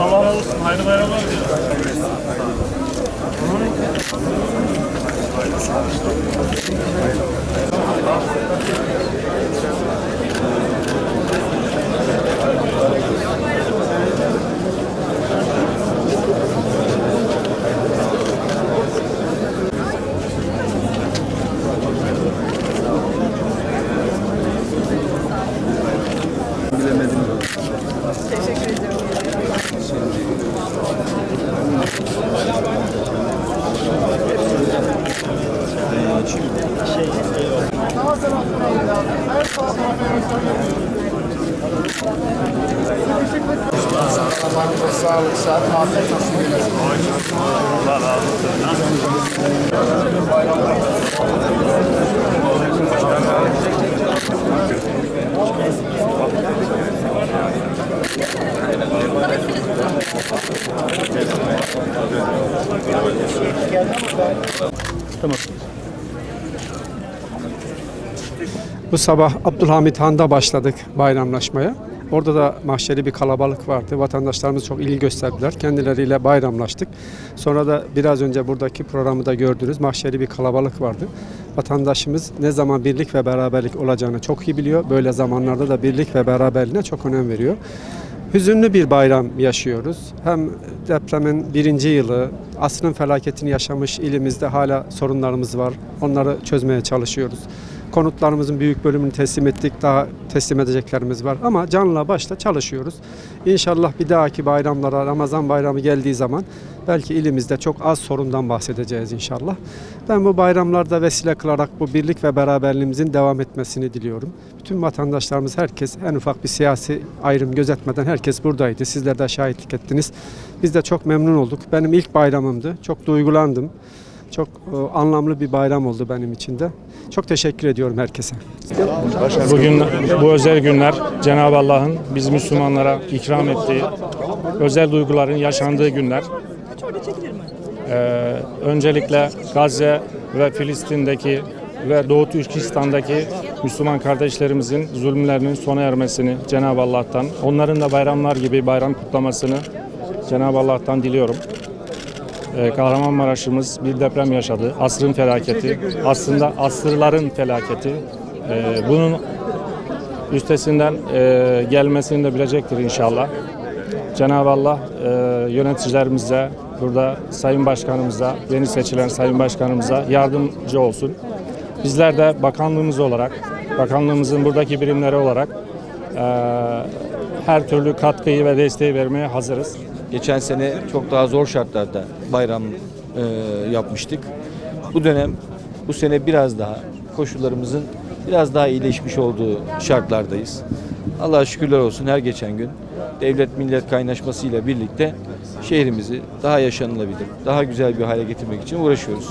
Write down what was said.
Allah razı olsun. Hayırlı bayramlar diliyorum. Sağlık, saat, afiyet olsun. Bu sabah Abdülhamit Han'da başladık bayramlaşmaya. Orada da mahşeri bir kalabalık vardı. Vatandaşlarımız çok ilgi gösterdiler. Kendileriyle bayramlaştık. Sonra da biraz önce buradaki programı da gördünüz. Mahşeri bir kalabalık vardı. Vatandaşımız ne zaman birlik ve beraberlik olacağını çok iyi biliyor. Böyle zamanlarda da birlik ve beraberliğine çok önem veriyor. Hüzünlü bir bayram yaşıyoruz. Hem depremin birinci yılı, asrın felaketini yaşamış ilimizde hala sorunlarımız var. Onları çözmeye çalışıyoruz. Konutlarımızın büyük bölümünü teslim ettik. Daha teslim edeceklerimiz var. Ama canla başla çalışıyoruz. İnşallah bir dahaki bayramlara, Ramazan bayramı geldiği zaman belki ilimizde çok az sorundan bahsedeceğiz inşallah. Ben bu bayramlarda vesile kılarak bu birlik ve beraberliğimizin devam etmesini diliyorum. Bütün vatandaşlarımız herkes en ufak bir siyasi ayrım gözetmeden herkes buradaydı. Sizler de şahitlik ettiniz. Biz de çok memnun olduk. Benim ilk bayramımdı. Çok duygulandım. Çok e, anlamlı bir bayram oldu benim için de. Çok teşekkür ediyorum herkese. Bugün bu özel günler Cenab-ı Allah'ın biz Müslümanlara ikram ettiği özel duyguların yaşandığı günler. Ee, öncelikle Gazze ve Filistin'deki ve Doğu Türkistan'daki Müslüman kardeşlerimizin zulümlerinin sona ermesini Cenab-ı Allah'tan, onların da bayramlar gibi bayram kutlamasını Cenab-ı Allah'tan diliyorum. Ee, Kahramanmaraş'ımız bir deprem yaşadı. Asrın felaketi. Aslında asırların felaketi. Ee, bunun üstesinden e, gelmesini de bilecektir inşallah. Cenab-ı Allah e, yöneticilerimize, burada Sayın Başkanımıza, yeni seçilen Sayın Başkanımıza yardımcı olsun. Bizler de bakanlığımız olarak, bakanlığımızın buradaki birimleri olarak e, her türlü katkıyı ve desteği vermeye hazırız. Geçen sene çok daha zor şartlarda bayram e, yapmıştık. Bu dönem bu sene biraz daha koşullarımızın biraz daha iyileşmiş olduğu şartlardayız. Allah'a şükürler olsun her geçen gün devlet millet kaynaşmasıyla birlikte şehrimizi daha yaşanılabilir, daha güzel bir hale getirmek için uğraşıyoruz.